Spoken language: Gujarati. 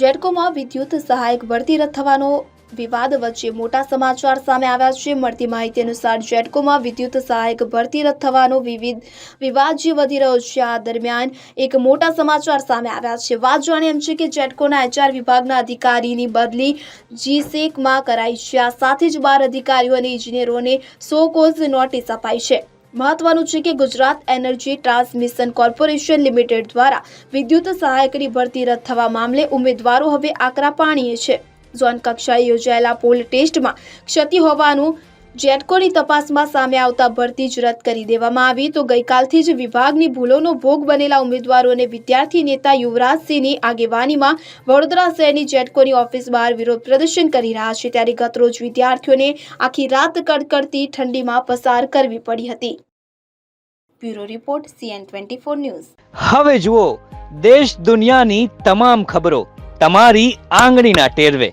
જેડકોમાં વિદ્યુત સહાયક ભરતી રદ થવાનો વિવાદ વચ્ચે મોટા સમાચાર સામે આવ્યા છે. મળતી માહિતી અનુસાર જેડકોમાં વિદ્યુત સહાયક ભરતી રદ થવાનો વિવિધ વિવાદ જે વધી રહ્યો છે, આ દરમિયાન એક મોટા સમાચાર સામે આવ્યા છે. વાત જાણે એમ છે કે જેડકોના એચઆર વિભાગના અધિકારીની બદલી જીસેકમાં કરાઈ છે. આ સાથે જ બાર અધિકારીઓ અને ઇજનેરોને સો કોઝ નોટિસ અપાઈ છે. મહત્વનું છે કે Gujarat energy transmission corporation limited દ્વારા વિદ્યુત સહાયકની ભરતી રદ થવા મામલે ઉમેદવારો હવે આકરા પાણીએ છે. ઝોન કક્ષાએ યોજાયેલા પોલ ટેસ્ટમાં ક્ષતિ હોવાનું જેટકોની તપાસમાં સામે આવતા ભરતી જ રદ કરી દેવામાં આવી, તો ગઈકાલથી જ વિભાગની ભૂલોનો ભોગ બનેલા ઉમેદવારો અને વિદ્યાર્થી નેતા યુવરાજસિંહની આગેવાનીમાં વડોદરા શહેરની જેટકોની ઓફિસ બહાર વિરોધ પ્રદર્શન કરી રહ્યા છે. ત્યારે ગતરોજ વિદ્યાર્થીઓને આખી રાત કડકડતી ઠંડીમાં પસાર કરવી પડી હતી. Bureau report, CN twenty four news. હવે જુઓ, દેશ દુનિયાની તમામ ખબરો તમારી આંગળીના ટેરવે.